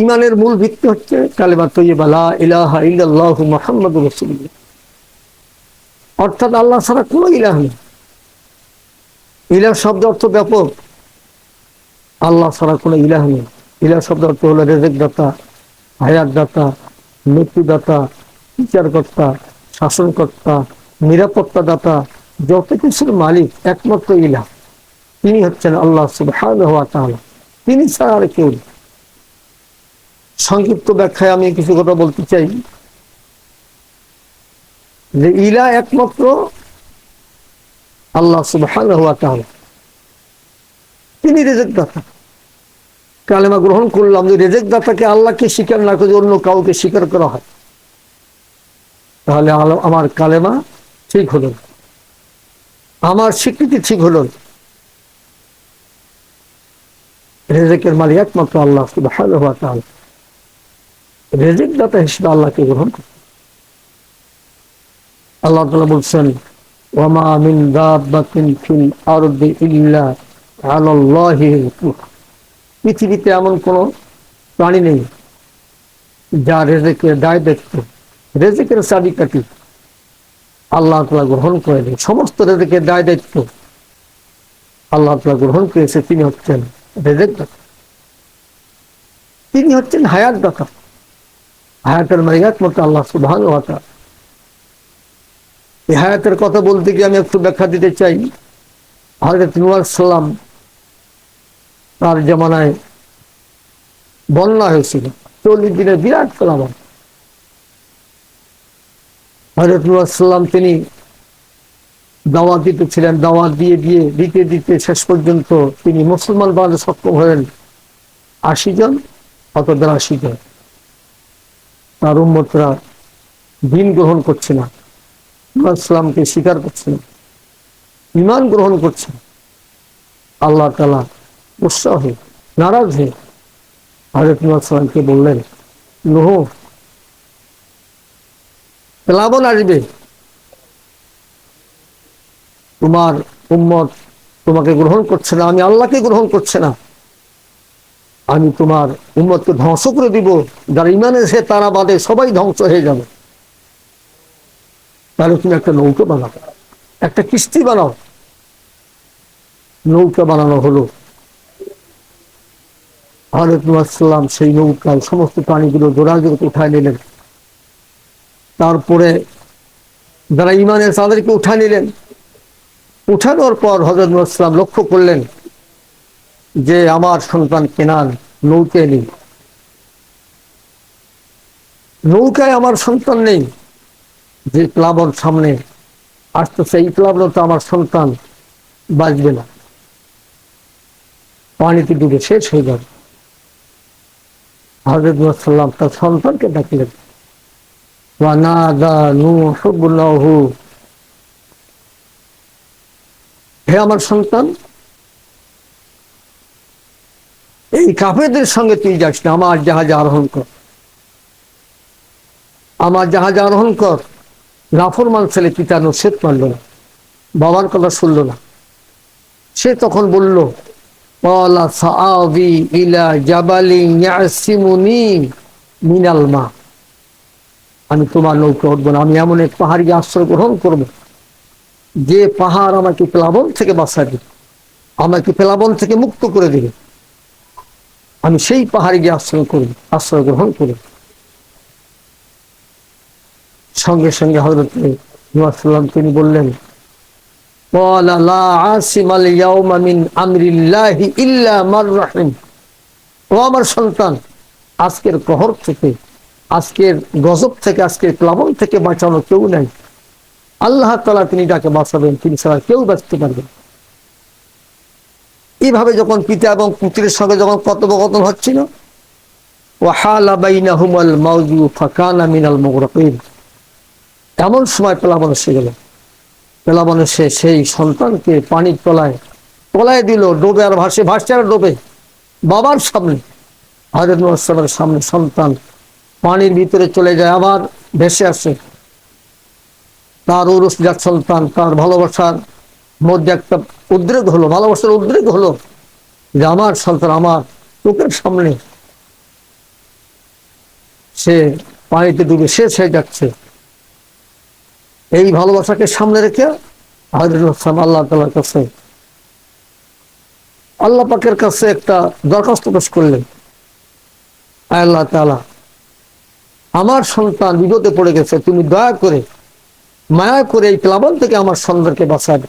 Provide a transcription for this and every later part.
ইমানের মূল ভিত্তি হচ্ছে কালেমা তৈবালা ইলাহা ইল্লাল্লাহ মোহাম্মদ রসুল্লাহ অর্থাৎ আল্লাহ ছাড়া কোনো ইলাহ নেই। ইলাহ শব্দ অর্থ ব্যাপক। আল্লাহ ছাড়া কোনো ইলাহ নেই। ইলাহ শব্দ অর্থ হলো রেজেক দাতা হায়াত দাতা মৃত্যুদাতা, বিচারকর্তা, শাসনকর্তা নিরাপত্তা দাতা যত কিছুর মালিক একমাত্র ইলাহ। তিনি হচ্ছেন আল্লাহ ওয়া তিনি ছাড়া আর কেউ নেই। সংক্ষিপ্ত ব্যাখ্যায় আমি কিছু কথা বলতে চাই। যে ইলা একমাত্র আল্লাহ তাআলা। তিনি রেজেক দাতা কালেমা গ্রহণ করলাম যে রেজেক দাতাকে আল্লাহকে স্বীকার না করে অন্য কাউকে স্বীকার করা হয়। তাহলে আমার কালেমা ঠিক হলো। আমার স্বীকৃতি ঠিক হলো। রেজেকের মালিক একমাত্র আল্লাহ তাআলা। রেজেক দাতা হিসেবে আল্লাহকে গ্রহণ আল্লাহ তাআলা বলছেন, ওয়ামা ইল্লা পৃথিবীতে এমন কোন প্রাণী নেই যা রেজেকের দায় দেখত রেজেকের চাবিকাঠি আল্লাহ তালা গ্রহণ করে দেন সমস্ত রেজেকের দায় দায়িত্ব আল্লাহ তালা গ্রহণ করেছে। তিনি হচ্ছেন রেজেক দাতা। তিনি হচ্ছেন হায়াত দাতা। হায়াতের মালিক একমাত্র আল্লাহ সুবহান এই হায়াতের কথা বলতে গিয়ে আমি একটু ব্যাখ্যা দিতে চাই। হজরত নুয়ার সাল্লাম তার জমানায় বন্যা হয়েছিল। চল্লিশ দিনের বিরাট ফলাফল হজরত সাল্লাম তিনি দাওয়াত দিতে ছিলেন দিয়ে দিয়ে দিতে দিতে শেষ পর্যন্ত তিনি মুসলমান বানাতে সক্ষম হলেন আশি জন অত আশি জন। তার উম্মতরা দিন গ্রহণ করছে না ইসলামকে স্বীকার করছে না ইমান গ্রহণ করছে আল্লাহ তালা উৎসাহ নারাজ হয়ে হজরত সালামকে বললেন লোহ প্লাবন আসবে। তোমার উম্মত তোমাকে গ্রহণ করছে না, আমি আল্লাহকে গ্রহণ করছে না। আমি তোমার উম্মতকে ধ্বংস করে দিব। যারা ইমানে সে তারা বাদে সবাই ধ্বংস হয়ে যাবে। তাহলে তুমি একটা নৌকা বানাও। একটা কিস্তি বানাও। নৌকা বানানো হলো। আলাইকুম সেই নৌকায় সমস্ত প্রাণীগুলো জোড়াজোড়কে উঠায় নিলেন। তারপরে যারা ইমানের তাদেরকে উঠা নিলেন। উঠানোর পর হজরত ইসলাম লক্ষ্য করলেন যে আমার সন্তান কেনান নৌকে নেই নৌকায় আমার সন্তান নেই, যে প্লাবন সামনে আসতেছে, এই প্লাবন তো আমার সন্তান বাঁচবে না। পানিতে ডুবে শেষ হয়ে যাবে। হজরত সাল্লাম তার সন্তানকে ডাকলেন। হে আমার সন্তান এই কাফেরদের সঙ্গে তুই যাস না, আমার জাহাজ আরোহণ কর। আমার জাহাজ আরোহণ কর। নাফরমান ছেলে পিতা নসেদ মানল না। বাবার কথা শুনল না। সে তখন বলল ইলা মিনাল মা। আমি তোমার নৌকা উঠবো না, আমি এমন এক পাহাড়ি আশ্রয় গ্রহণ করব। যে পাহাড় আমাকে প্লাবন থেকে বাঁচা দিবে আমাকে প্লাবন থেকে মুক্ত করে দিবে। আমি সেই পাহাড়ে গিয়ে আশ্রয় করি, আশ্রয় গ্রহণ করি। সঙ্গে সঙ্গে হজরত নুয়াসাল্লাম তিনি বললেন ও আমার সন্তান, আজকের প্রহর থেকে, আজকের গজব থেকে, আজকের প্লাবন থেকে বাঁচানো কেউ নাই। আল্লাহ তালা তিনি ডাকে বাঁচাবেন, তিনি ছাড়া কেউ বাঁচতে পারবেন এইভাবে যখন পিতা এবং পুত্রের সঙ্গে যখন কথোপকথন হচ্ছিল এমন সময় প্লাবন এসে গেল। পেলাবনে সে সেই সন্তানকে পানির তলায় তলায় দিল, ডোবে আর ভাসে, ভাসছে আর ডোবে। বাবার সামনে হাজরের সামনে সন্তান পানির ভিতরে চলে যায়, আবার ভেসে আসে। তার উরুস যাক সন্তান, তার ভালোবাসার মধ্যে একটা উদ্রেক হলো, ভালোবাসার উদ্রেক হলো যে আমার সন্তান আমার চোখের সামনে সে পানিতে ডুবে শেষ হয়ে যাচ্ছে। এই ভালোবাসাকে সামনে রেখে হাজরুল আল্লাহ তালার কাছে আল্লাহ পাকের কাছে একটা দরখাস্ত পেশ করলেন। আল্লাহ তালা আমার সন্তান বিপদে পড়ে গেছে, তুমি দয়া করে, মায়া করে এই প্লাবন থেকে আমার সন্তানকে বাঁচাবে।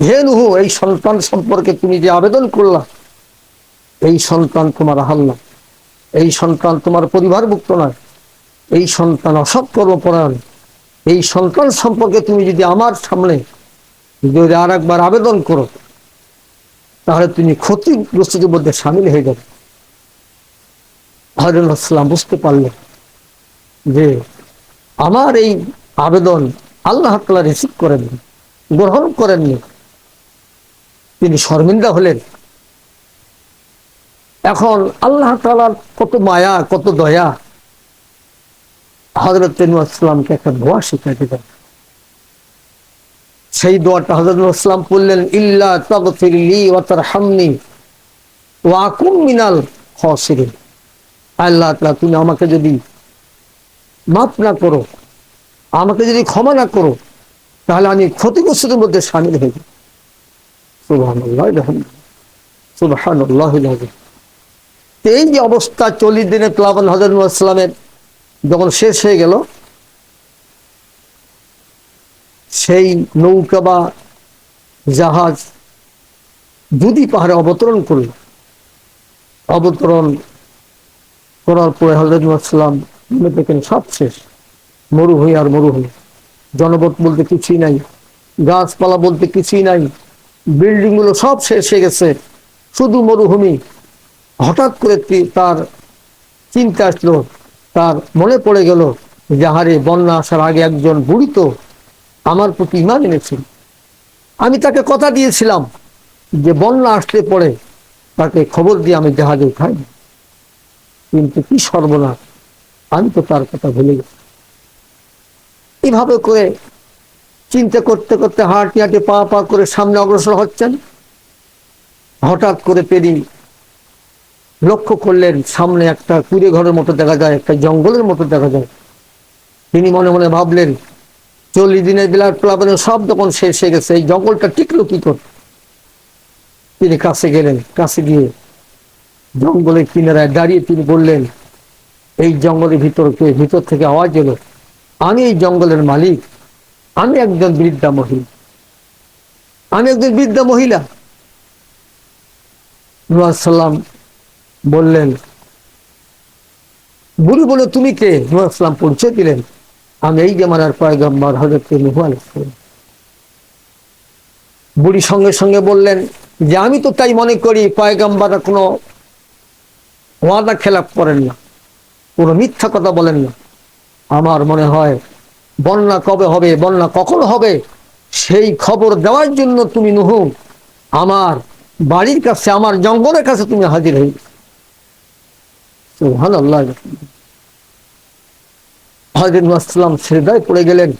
হে নুহু, এই সন্তান সম্পর্কে তুমি যে আবেদন করলা, এই সন্তান তোমার হাল্লা এই সন্তান তোমার পরিবারভুক্ত নয়। এই সন্তান অসৎ কর্মপরায়ণ। এই সন্তান সম্পর্কে তুমি যদি আমার সামনে যদি আর একবার আবেদন করো, তাহলে তুমি ক্ষতিগ্রস্তদের মধ্যে সামিল হয়ে যাবে। হরিনাম বুঝতে পারলেন যে আমার এই আবেদন আল্লাহ তালা রিসিভ করেননি, গ্রহণ করেননি। তিনি শর্মিন্দা হলেন। এখন আল্লাহ তালার কত মায়া, কত দয়া। হজরত ইসলামকে একটা দোয়া শিখাইতে দেন সেই দোয়াটা হজরত ইসলাম পড়লেন, ইল্লা তগফিরলি ওয়াতার হামনি ওয়াকুম মিনাল খসিরিন। আল্লাহ তাআলা, তুমি আমাকে যদি মাফ না করো, আমাকে যদি ক্ষমা না করো, তাহলে আমি ক্ষতিগ্রস্তদের মধ্যে সামিল হয়ে যাই এই যে অবস্থা চল্লিশ দিনে প্লাবন হজরত যখন শেষ হয়ে গেল, সেই নৌকা বা জাহাজ দুদি পাহাড়ে অবতরণ করল। অবতরণ করার পরে হজরতাম মনে দেখেন সব শেষ, মরুভূমি আর মরুভূমি। জনপদ বলতে কিছুই নাই, গাছপালা বলতে কিছুই নাই বিল্ডিংগুলো সব শেষ হয়ে গেছে। শুধু মরুভূমি। হঠাৎ করে তার চিন্তা আসলো। তার মনে পড়ে গেল যাহারে বন্যা আসার আগে একজন বুড়ি তো আমার প্রতি ইমান এনেছিল। আমি তাকে কথা দিয়েছিলাম যে, বন্যা আসতে পড়ে তাকে খবর দিয়ে আমি জাহাজে উঠাই কিন্তু কি সর্বনাশ। আমি তো তার কথা ভুলে গেছি। এইভাবে করে চিন্তা করতে করতে হাঁটি হাঁটি পা পা করে সামনে অগ্রসর হচ্ছেন। হঠাৎ করে পেরি লক্ষ্য করলেন সামনে একটা কুড়ে ঘরের মতো দেখা যায়, একটা জঙ্গলের মতো দেখা যায়। তিনি মনে মনে ভাবলেন, চল্লিশ দিনের বিলার প্লাবনে সব যখন শেষ হয়ে গেছে, এই জঙ্গলটা টিকলো কি করে? তিনি কাছে গেলেন, কাছে গিয়ে জঙ্গলের কিনারায় দাঁড়িয়ে তিনি বললেন, এই জঙ্গলের ভিতরকে ভিতর থেকে আওয়াজ এলো, আমি এই জঙ্গলের মালিক। আমি একজন বৃদ্ধা মহিলা। আমি একজন বৃদ্ধা মহিলা। সাল্লাম বললেন, বুড়ি বলে তুমি কে? নুয়ালাম পরিচয় দিলেন, আমি এই জামানার পয়গম্বর হজরত নুহু আলাইসালাম বুড়ি সঙ্গে সঙ্গে বললেন, যে আমি তো তাই মনে করি পয়গম্বররা কোনো ওয়াদা খেলাপ করেন না, কোনো মিথ্যা কথা বলেন না। আমার মনে হয় বন্যা কবে হবে, বন্যা কখন হবে? সেই খবর দেওয়ার জন্য তুমি নুহু, আমার বাড়ির কাছে, আমার জঙ্গলের কাছে তুমি হাজির হয়ে আল্লাহ হজরতাম শ্রেদায় পড়ে গেলেন।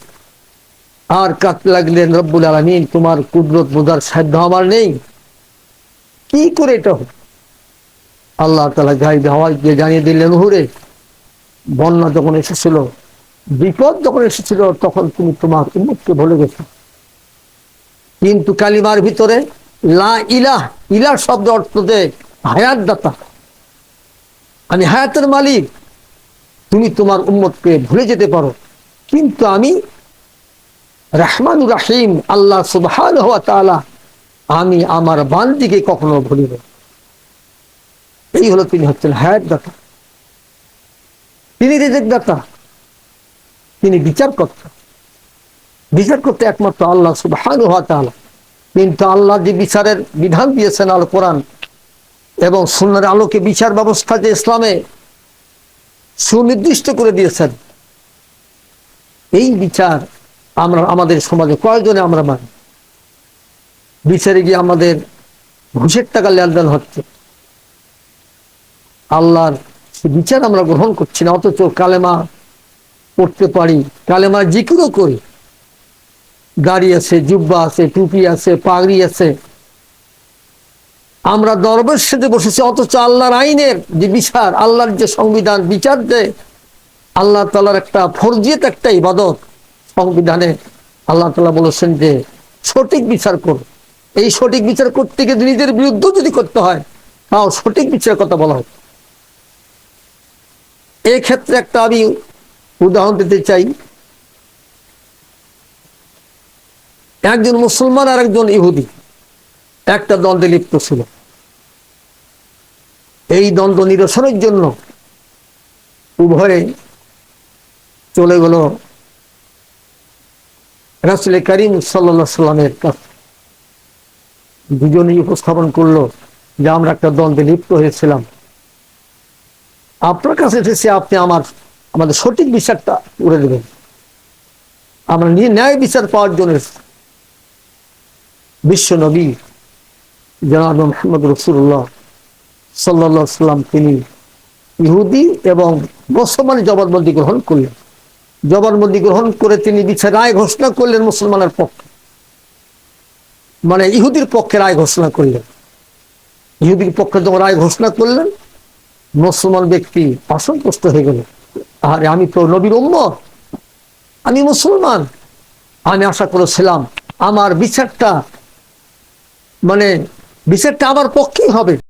আর কাঁদতে লাগলেন, রব্বুল আলমিন, তোমার কুদরত বোঝার সাধ্য আমার নেই। কি করে এটা হবে? আল্লাহ তালা গাইব হাওয়াজ দিয়ে জানিয়ে দিলেন, হুরে, বন্যা যখন এসেছিল বিপদ যখন এসেছিল, তখন তুমি তোমার উন্মুখকে ভুলে গেছো কিন্তু কালিমার ভিতরে লা ইলাহ ইলাহ শব্দ অর্থ দেয় হায়াত দাতা আমি হায়াতের মালিক, তুমি তোমার উম্মতকে ভুলে যেতে পারো। কিন্তু আমি রাহমান রাহিম, আল্লাহ সুবহান হওয়া তালা আমি আমার বান্দিকে কখনো ভুলিব এই হলো তিনি হচ্ছেন হায়াত দাতা তিনি রেজেক দাতা তিনি বিচার করতে। বিচার করতে একমাত্র আল্লাহ সুবহান কিন্তু আল্লাহ যে বিচারের বিধান দিয়েছেন আল কোরআন এবং সুন্নার আলোকে বিচার ব্যবস্থা যে ইসলামে সুনির্দিষ্ট করে দিয়েছেন, এই বিচার আমরা, আমাদের সমাজে কয়জনে আমরা মানি? বিচারে গিয়ে আমাদের ঘুষের টাকা লেনদেন হচ্ছে। আল্লাহর বিচার আমরা গ্রহণ করছি না, অথচ কালেমা পড়তে পারি কালেমা জিকিরও করি। গাড়ি আছে, জুব্বা আছে, টুপি আছে, পাগড়ি আছে। আমরা দরবের সাথে বসেছি, অথচ আল্লাহর আইনের যে বিচার, আল্লাহর যে সংবিধান, বিচার যে আল্লাহ তালার একটা ফরজিয়ত, একটা ইবাদত, সংবিধানে আল্লাহ তালা বলেছেন যে সঠিক বিচার করো। এই সঠিক বিচার করতে গিয়ে নিজের বিরুদ্ধে যদি করতে হয়, তাও সঠিক বিচারের কথা বলা হয় এই ক্ষেত্রে একটা আমি উদাহরণ দিতে চাই। একজন মুসলমান আর একজন ইহুদি, একটা দ্বন্দ্বে লিপ্ত ছিল। এই দ্বন্দ্ব নিরসনের জন্য উভয়ে চলে গেল রাসুল করিম সাল্লা সাল্লামের কাছে। দুজনেই উপস্থাপন করল যে আমরা একটা দ্বন্দ্বে লিপ্ত হয়েছিলাম। আপনার কাছে এসেছে, আপনি আমার আমাদের সঠিক বিচারটা করে দেবেন আমরা নিয়ে ন্যায় বিচার পাওয়ার জন্য বিশ্ব নবী জনাব মোহাম্মদ রসুল্লাহ সাল্লা সাল্লাম তিনি ইহুদি এবং মুসলমান জবানবন্দি গ্রহণ করলেন। জবানবন্দি গ্রহণ করে তিনি বিচার রায় ঘোষণা করলেন মুসলমানের পক্ষে। মানে ইহুদির পক্ষে রায় ঘোষণা করলেন। ইহুদির পক্ষে যখন রায় ঘোষণা করলেন, মুসলমান ব্যক্তি অসন্তুষ্ট হয়ে গেল আরে আমি তো নবীর উম্মত। আমি মুসলমান। আমি আশা করেছিলাম, আমার বিচারটা মানে বিচারটা আমার পক্ষেই হবে।